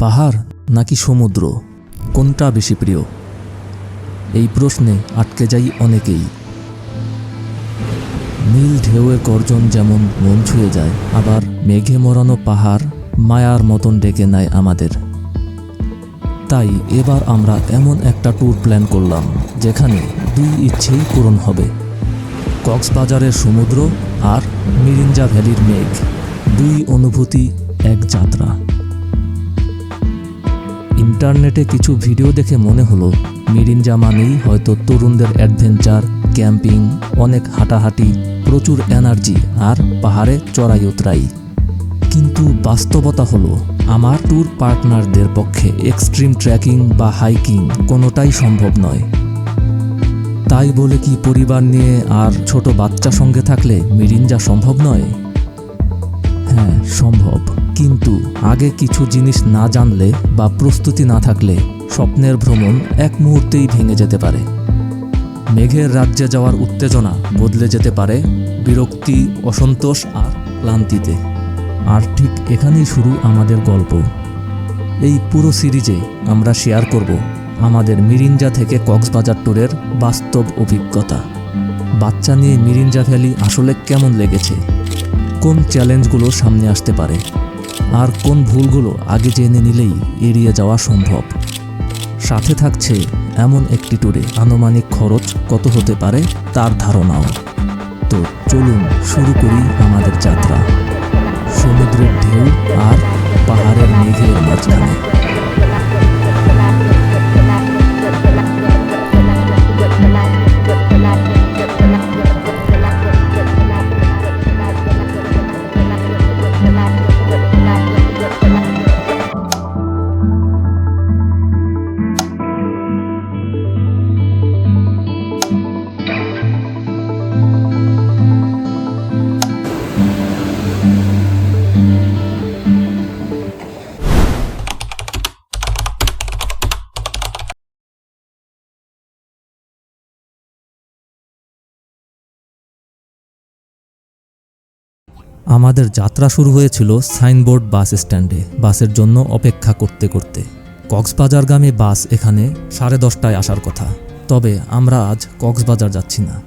পাহাড় নাকি সমুদ্র? কোনটা বেশি প্রিয়? এই প্রশ্নে আটকে যাই অনেকেই। নীল ঢেউয়ের গর্জন যেমন মন ছুঁয়ে যায়, আবার মেঘে মরানো পাহাড় মায়ার মতন ডেকে নেয় আমাদের। তাই এবার আমরা এমন একটা ট্যুর প্ল্যান করলাম, যেখানে দুই ইচ্ছেই পূরণ হবে। কক্সবাজারের সমুদ্র আর মিরিঞ্জা ভ্যালির মেঘ, দুই অনুভূতি, এক যাত্রা। ইন্টারনেটে কিছু ভিডিও দেখে মনে হলো মিরিঞ্জা মানেই হয়তো তরুণদের অ্যাডভেঞ্চার, ক্যাম্পিং, অনেক হাঁটাহাঁটি, প্রচুর এনার্জি আর পাহাড়ে চড়াই উতরাই। কিন্তু বাস্তবতা হলো, আমার ট্যুর পার্টনারদের পক্ষে এক্সট্রিম ট্রেকিং বা হাইকিং কোনোটাই সম্ভব নয়। তাই বলে কি পরিবার নিয়ে আর ছোট বাচ্চা সঙ্গে থাকলে মিরিঞ্জা সম্ভব নয়? হ্যাঁ সম্ভব। কিন্তু আগে কিছু জিনিস না জানলে বা প্রস্তুতি না থাকলে স্বপ্নের ভ্রমণ এক মুহূর্তেই ভেঙে যেতে পারে। মেঘের রাজ্যে যাওয়ার উত্তেজনা বদলে যেতে পারে বিরক্তি, অসন্তোষ আর ক্লান্তিতে। আর ঠিক এখানেই শুরু আমাদের গল্প। এই পুরো সিরিজে আমরা শেয়ার করব আমাদের মিরিঞ্জা থেকে কক্সবাজার ট্যুরের বাস্তব অভিজ্ঞতা। বাচ্চা নিয়ে মিরিঞ্জা ভ্যালি আসলে কেমন লেগেছে? কোন চ্যালেঞ্জগুলো সামনে আসতে পারে? আর কোন ভুলগুলো আগে জেনে নিলেই এড়িয়ে যাওয়া সম্ভব? সাথে থাকছে এমন একটি ট্যুরে আনুমানিক খরচ কত হতে পারে তার ধারণাও। তো চলুন শুরু করি আমাদের যাত্রা। সমুদ্রের ঢেউ আর পাহাড়ের মেঘের মাঝখানে। আমাদের যাত্রা শুরু হয়েছিল সাইনবোর্ড বাস স্ট্যান্ডে, বাসের জন্য অপেক্ষা করতে করতে। কক্সবাজারগামী বাস এখানে সাড়ে দশটায় আসার কথা। তবে আমরা আজ কক্সবাজার যাচ্ছি না।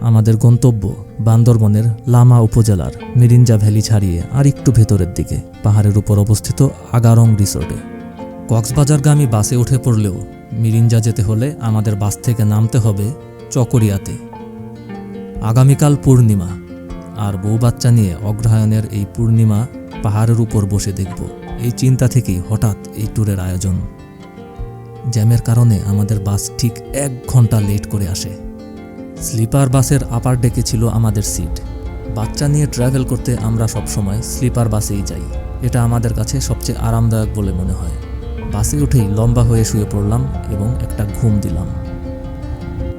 আমাদের গন্তব্য বান্দরবনের লামা উপজেলার মিরিঞ্জা ভ্যালি ছাড়িয়ে আর একটু ভেতরের দিকে, পাহাড়ের উপর অবস্থিত আগারং রিসোর্টে। কক্সবাজারগামী বাসে উঠে পড়লেও মিরিঞ্জা যেতে হলে আমাদের বাস থেকে নামতে হবে চকরিয়াতে। আগামীকাল পূর্ণিমা আর বউ বাচ্চা নিয়ে অগ্রহায়ণের এই পূর্ণিমা পাহাড়ের উপর বসে দেখব। এই চিন্তা থেকেই হঠাৎ এই ট্যুরের আয়োজন। জ্যামের কারণে আমাদের বাস ঠিক এক ঘণ্টা লেট করে আসে। স্লিপার বাসের আপার ডেকে ছিল আমাদের সিট। বাচ্চা নিয়ে ট্রাভেল করতে আমরা সবসময় স্লিপার বাসেই যাই। এটা আমাদের কাছে সবচেয়ে আরামদায়ক বলে মনে হয়। বাসে উঠেই লম্বা হয়ে শুয়ে পড়লাম এবং একটা ঘুম দিলাম।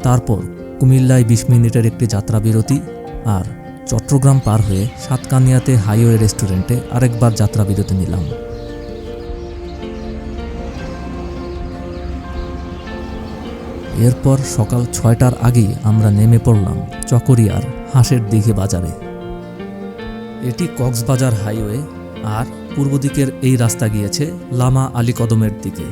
তারপর কুমিল্লায় বিশ মিনিটের একটি যাত্রা বিরতি আর চট্টগ্রাম পার হয়ে সাতকানিয়াতে হাইওয়ে রেস্টুরেন্টে আরেকবার যাত্রা বিরতি নিলাম। এরপর সকাল ছয়টার আগেই আমরা নেমে পড়লাম চকরিয়ার হাঁসের দিঘে বাজারে। এটি কক্সবাজার হাইওয়ে আর পূর্ব দিকের এই রাস্তা গিয়েছে লামা আলী কদমের দিকে।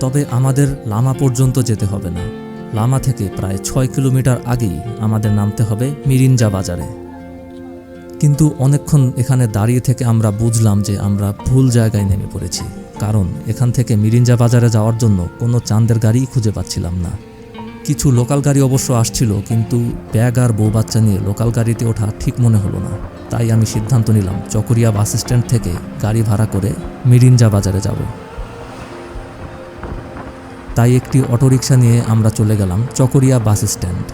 তবে আমাদের লামা পর্যন্ত যেতে হবে না। লামা থেকে প্রায় ছয় কিলোমিটার আগেই আমাদের নামতে হবে মিরিঞ্জা বাজারে। কিন্তু অনেকক্ষণ এখানে দাঁড়িয়ে থেকে আমরা বুঝলাম যে আমরা ভুল জায়গায় নেমে পড়েছি, কারণ এখান থেকে মিরিঞ্জা বাজারে যাওয়ার জন্য কোনো চাঁদের গাড়িই খুঁজে পাচ্ছিলাম না। কিছু লোকাল গাড়ি অবশ্য আসছিল, কিন্তু ব্যাগ আর বউ বাচ্চা নিয়ে লোকাল গাড়িতে ওঠা ঠিক মনে হলো না। তাই আমি সিদ্ধান্ত নিলাম, চকরিয়া বাস স্ট্যান্ড থেকে গাড়ি ভাড়া করে মিরিঞ্জা বাজারে যাব। তাই একটি অটোরিকশা নিয়ে আমরা চলে গেলাম Chakaria bus stand.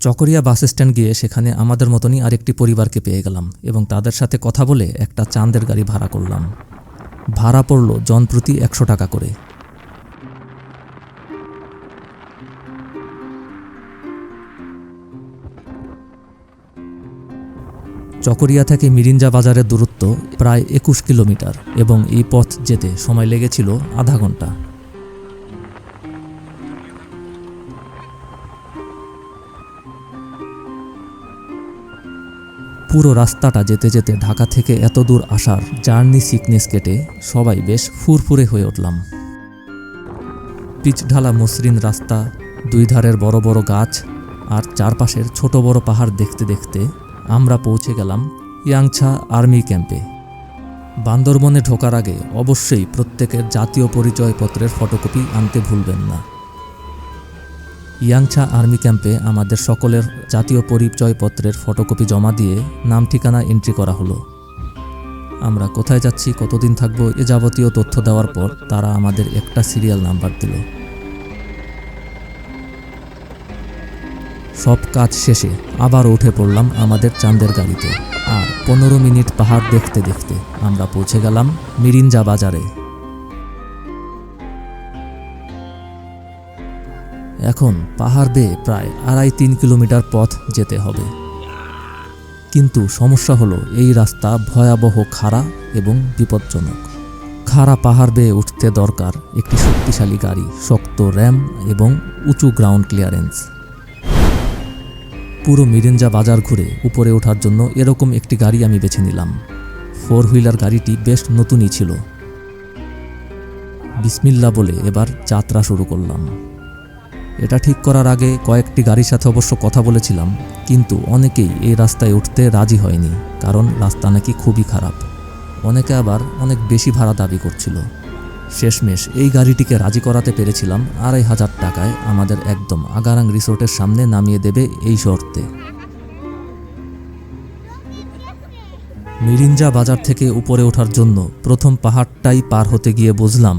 Chakaria bus stand গিয়ে সেখানে আমাদের মতনই আরেকটি পরিবারকে পেয়ে গেলাম এবং তাদের সাথে কথা বলে একটা চাঁদের গাড়ি ভাড়া করলাম। ভাড়া পড়ল জনপ্রতি একশো টাকা করে। চকরিয়া থেকে মিরিঞ্জা বাজারের দূরত্ব প্রায় একুশ কিলোমিটার এবং এই পথ যেতে সময় লেগেছিল আধা ঘণ্টা পুরো রাস্তাটা যেতে যেতে ঢাকা থেকে এত দূর আসার জার্নি সিকনেস কেটে সবাই বেশ ফুরফুরে হয়ে উঠলাম। পিচ ঢালা মসৃণ রাস্তা, দুই ধারের বড় বড় গাছ আর চারপাশের ছোট বড় পাহাড় দেখতে দেখতে আমরা পৌঁছে গেলাম ইয়াংছা আর্মি ক্যাম্পে। বান্দরবনে ঢোকার আগে অবশ্যই প্রত্যেকের জাতীয় পরিচয়পত্রের ফটোকপি আনতে ভুলবেন না। ইয়াংছা আর্মি ক্যাম্পে আমাদের সকলের জাতীয় পরিচয়পত্রের ফটোকপি জমা দিয়ে নাম ঠিকানা এন্ট্রি করা হলো। আমরা কোথায় যাচ্ছি, কতদিন থাকব, এ যাবতীয় তথ্য দেওয়ার পর তারা আমাদের একটা সিরিয়াল নাম্বার দিল। সব কাজ শেষে আবার উঠে পড়লাম আমাদের চাঁদের গাড়িতে। আর পনেরো মিনিট পাহাড় দেখতে দেখতে আমরা পৌঁছে গেলাম মিরিঞ্জা বাজারে। এখন পাহাড় বেয়ে প্রায় আড়াই তিন কিলোমিটার পথ যেতে হবে। কিন্তু সমস্যা হলো এই রাস্তা ভয়াবহ খাড়া এবং বিপজ্জনক। খাড়া পাহাড় বেয়ে উঠতে দরকার একটি শক্তিশালী গাড়ি, শক্ত র্যাম এবং উঁচু গ্রাউন্ড ক্লিয়ারেন্স। পুরো মিরেঞ্জা বাজার ঘুরে উপরে ওঠার জন্য এরকম একটি গাড়ি আমি বেছে নিলাম। ফোর হুইলার গাড়িটি বেশ নতুনই ছিল। বিসমিল্লা বলে এবার যাত্রা শুরু করলাম। এটা ঠিক করার আগে কয়েকটি গাড়ির সাথে অবশ্য কথা বলেছিলাম, কিন্তু অনেকেই এই রাস্তায় উঠতে রাজি হয়নি, কারণ রাস্তা নাকি খুবই খারাপ। অনেকে আবার অনেক বেশি ভাড়া দাবি করছিল। শেষমেশ এই গাড়িটিকে রাজি করাতে পেরেছিলাম আড়াই হাজার টাকায় আমাদের একদম আগারাং রিসোর্টের সামনে নামিয়ে দেবে এই শর্তে। মিরিঞ্জা বাজার থেকে উপরে ওঠার জন্য প্রথম পাহাড়টাই পার হতে গিয়ে বুঝলাম,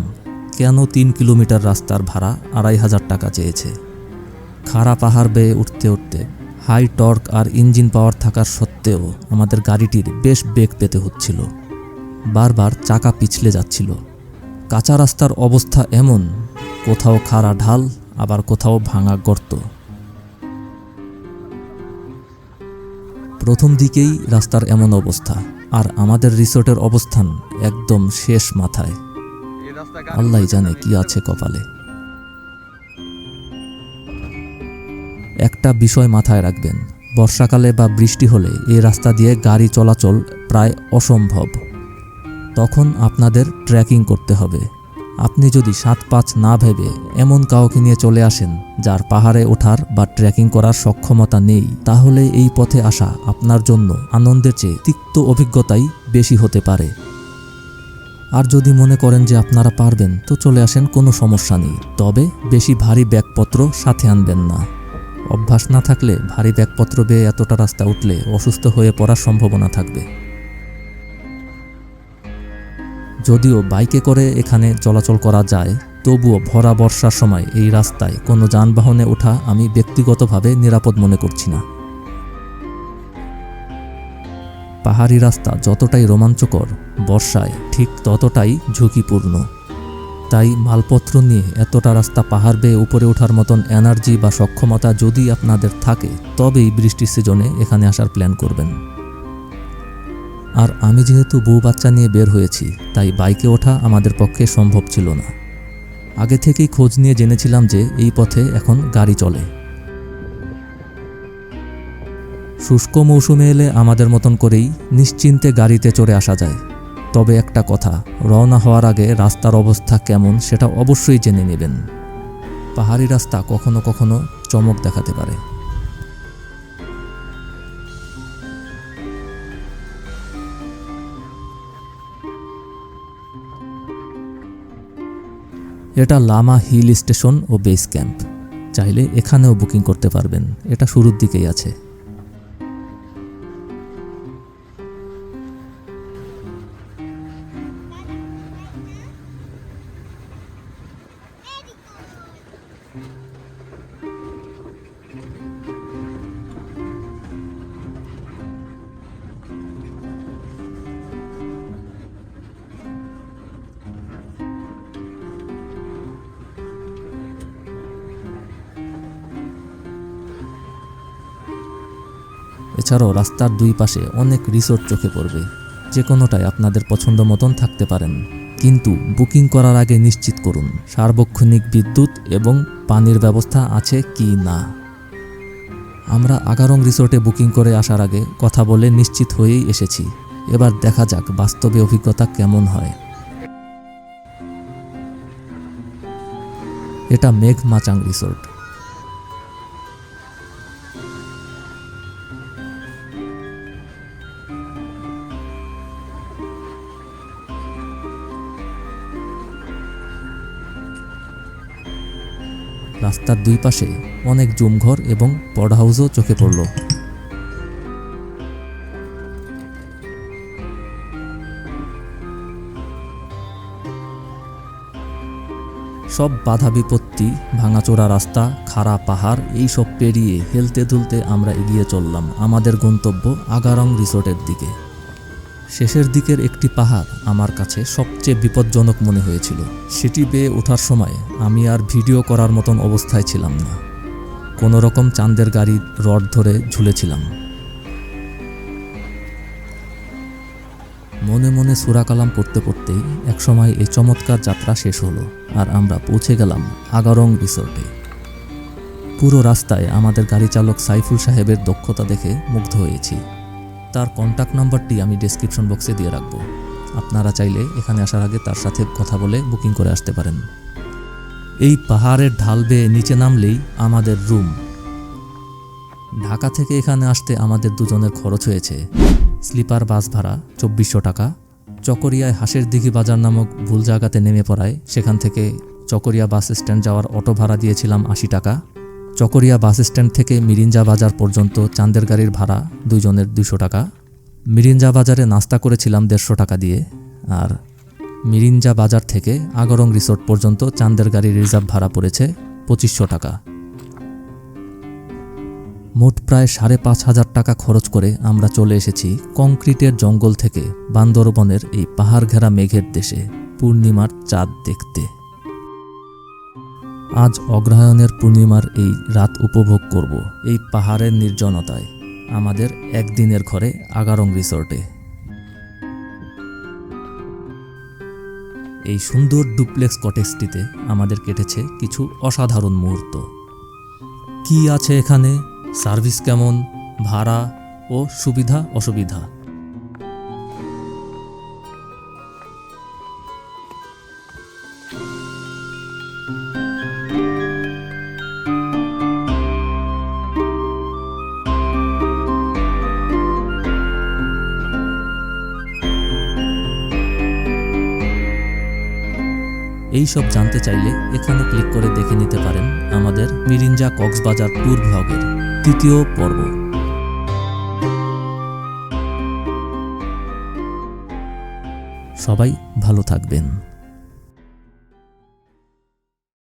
কেন তিন কিলোমিটার রাস্তার ভাড়া আড়াই হাজার টাকা চেয়েছে। খাড়া পাহাড় বেয়ে উঠতে উঠতে, হাই টর্ক আর ইঞ্জিন পাওয়ার থাকার সত্ত্বেও আমাদের গাড়িটির বেশ বেগ পেতে হচ্ছিল। বারবার চাকা পিছলে যাচ্ছিল। কাঁচা রাস্তার অবস্থা এমন, কোথাও খাড়া ঢাল, আবার কোথাও ভাঙা গর্ত। প্রথম দিকেই রাস্তার এমন অবস্থা, আর আমাদের রিসোর্টের অবস্থান একদম শেষ মাথায়। আল্লাহ জানে কি আছে কপালে। একটা বিষয় মাথায় রাখবেন, বর্ষাকালে বা বৃষ্টি হলে এই রাস্তা দিয়ে গাড়ি চলাচল প্রায় অসম্ভব। তখন আপনাদের ট্রেকিং করতে হবে। আপনি যদি সাত পাঁচ না ভেবে এমন কাউকে নিয়ে চলে আসেন, যার পাহাড়ে ওঠার বা ট্রেকিং করার সক্ষমতা নেই, তাহলে এই পথে আসা আপনার জন্য আনন্দের চেয়ে তিক্ত অভিজ্ঞতাই বেশি হতে পারে। আর যদি মনে করেন যে আপনারা পারবেন, তো চলে আসেন, কোনো সমস্যা নেই। তবে বেশি ভারী ব্যাগপত্র সাথে আনবেন না। অভ্যাস না থাকলে ভারী ব্যাগপত্র বেয়ে এতটা রাস্তা উঠলে অসুস্থ হয়ে পড়ার সম্ভাবনা থাকবে। যদিও বাইকে করে এখানে চলাচল করা যায়, তবুও ভরা বর্ষার সময় এই রাস্তায় কোনো যানবাহনে ওঠা আমি ব্যক্তিগতভাবে নিরাপদ মনে করছি না। পাহাড়ি রাস্তা যতটাই রোমাঞ্চকর, বর্ষায় ঠিক ততটাই ঝুঁকিপূর্ণ। তাই মালপত্র নিয়ে এতটা রাস্তা পাহাড় বেয়ে উপরে ওঠার মতন এনার্জি বা সক্ষমতা যদি আপনাদের থাকে, তবেই বৃষ্টির সিজনে এখানে আসার প্ল্যান করবেন। আর আমি যেহেতু বউ বাচ্চা নিয়ে বের হয়েছি, তাই বাইকে ওঠা আমাদের পক্ষে সম্ভব ছিল না। আগে থেকেই খোঁজ নিয়ে জেনেছিলাম যে এই পথে এখন গাড়ি চলে। শুষ্ক মৌসুমে এলে আমাদের মতন করেই নিশ্চিন্তে গাড়িতে চড়ে আসা যায়। তবে একটা কথা, রওনা হওয়ার আগে রাস্তার অবস্থা কেমন সেটা অবশ্যই জেনে নেবেন। পাহাড়ি রাস্তা কখনো কখনো চমক দেখাতে পারে। এটা লামা হিল স্টেশন ও বেস ক্যাম্প। চাইলে এখানেও বুকিং করতে পারবেন। এটা শুরুর দিকেই আছে। এছাড়াও রাস্তার দুই পাশে অনেক রিসোর্ট চোখে পড়বে। যে কোনোটাই আপনাদের পছন্দ মতন থাকতে পারেন। কিন্তু বুকিং করার আগে নিশ্চিত করুন, সার্বক্ষণিক বিদ্যুৎ এবং পানির ব্যবস্থা আছে কি না। আমরা আগারং রিসোর্টে বুকিং করে আসার আগে কথা বলে নিশ্চিত হয়েই এসেছি। এবার দেখা যাক বাস্তবে অভিজ্ঞতা কেমন হয়। এটা মেঘ মাচাং রিসোর্ট। রাস্তার দুই পাশে অনেক জুমঘর এবং পড হাউসও চোখে পড়ল। সব বাধা বিপত্তি, ভাঙাচোরা রাস্তা, খাড়া পাহাড়, এইসব পেরিয়ে হেলতে দুলতে আমরা এগিয়ে চললাম আমাদের গন্তব্য আগারং রিসোর্টের দিকে। শেষের দিকের একটি পাহাড় আমার কাছে সবচেয়ে বিপজ্জনক মনে হয়েছিল। সেটি বেয়ে ওঠার সময় আমি আর ভিডিও করার মতন অবস্থায় ছিলাম না। কোনো রকম চাঁদের গাড়ির রড ধরে ঝুলেছিলাম। মনে মনে সুরাকালাম করতে করতেই একসময় এই চমৎকার যাত্রা শেষ হলো আর আমরা পৌঁছে গেলাম আগারং রিসোর্টে। পুরো রাস্তায় আমাদের গাড়ি চালক সাইফুল সাহেবের দক্ষতা দেখে মুগ্ধ হয়েছি। তার কন্ট্যাক্ট নাম্বারটি আমি ডেসক্রিপশন বক্সে দিয়ে রাখব। আপনারা চাইলে এখানে আসার আগে তার সাথে কথা বলে বুকিং করে আসতে পারেন। এই পাহাড়ের ঢাল বেয়ে নিচে নামলেই আমাদের রুম ঢাকা থেকে এখানে আসতে আমাদের দুজনের খরচ হয়েছে। স্লিপার বাস ভাড়া চব্বিশশো টাকা। চকরিয়ায় হাঁসের দিঘি বাজার নামক ভুল জায়গাতে নেমে পড়ায় সেখান থেকে চকরিয়া বাস স্ট্যান্ড যাওয়ার অটো ভাড়া দিয়েছিলাম আশি টাকা। চকরিয়া বাস স্ট্যান্ড থেকে মিরিঞ্জা বাজার পর্যন্ত চাঁদের গাড়ির ভাড়া দুইজনের দুশো টাকা। মিরিঞ্জা বাজারে নাস্তা করেছিলাম দেড়শো টাকা দিয়ে। আর মিরিঞ্জা বাজার থেকে আগরং রিসোর্ট পর্যন্ত চাঁদের গাড়ির রিজার্ভ ভাড়া পড়েছে পঁচিশশো টাকা। মোট প্রায় সাড়ে পাঁচ হাজার টাকা খরচ করে আমরা চলে এসেছি কংক্রিটের জঙ্গল থেকে বান্দরবনের এই পাহাড় ঘেরা মেঘের দেশে, পূর্ণিমার চাঁদ দেখতে। আজ অগ্রহায়ণের পূর্ণিমার এই রাত উপভোগ করব এই পাহাড়ের নির্জনতায়, আমাদের একদিনের ঘরে আগারং রিসোর্টে। এই সুন্দর ডুপ্লেক্স কটেজটিতে আমাদের কেটেছে কিছু অসাধারণ মুহূর্ত। কি আছে এখানে? সার্ভিস কেমন? ভাড়া ও সুবিধা, অসুবিধা? এই সব জানতে চাইলে এখানে ক্লিক করে দেখে নিতে পারেন আমাদের মিরিঞ্জা কক্সবাজার ট্যুর ব্লগের তৃতীয় পর্ব। সবাই ভালো থাকবেন।